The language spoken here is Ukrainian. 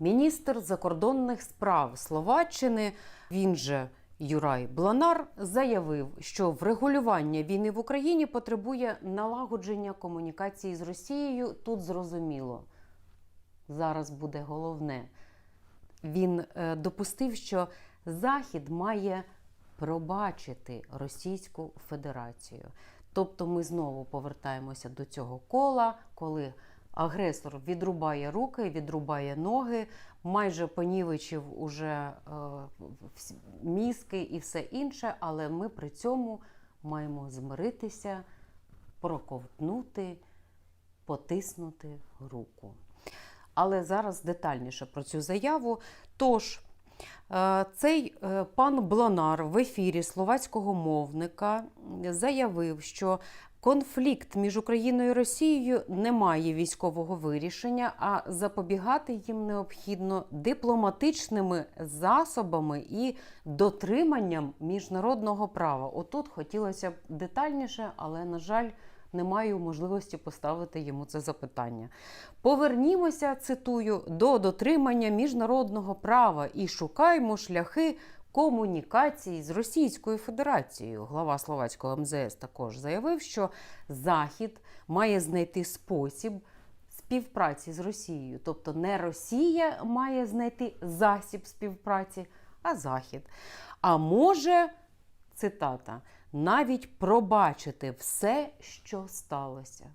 Міністр закордонних справ Словаччини, він же Юрай Бланар, заявив, що врегулювання війни в Україні потребує налагодження комунікації з Росією. Тут зрозуміло. Зараз буде головне. Він е, допустив, що Захід має пробачити Російську Федерацію. Тобто ми знову повертаємося до цього кола, коли агресор відрубає руки, відрубає ноги, майже понівечив уже е, мізки і все інше, але ми при цьому маємо змиритися, проковтнути, потиснути руку. Але зараз детальніше про цю заяву. Тож, е, цей е, пан Блонар в ефірі словацького мовника заявив, що конфлікт між Україною і Росією не має військового вирішення, а запобігати їм необхідно дипломатичними засобами і дотриманням міжнародного права. Отут хотілося б детальніше, але, на жаль, не маю можливості поставити йому це запитання. Повернімося, цитую, до дотримання міжнародного права і шукаймо шляхи комунікації з Російською Федерацією. Глава словацького МЗС також заявив, що Захід має знайти спосіб співпраці з Росією. Тобто не Росія має знайти засіб співпраці, а Захід. А може, цитата, навіть пробачити все, що сталося.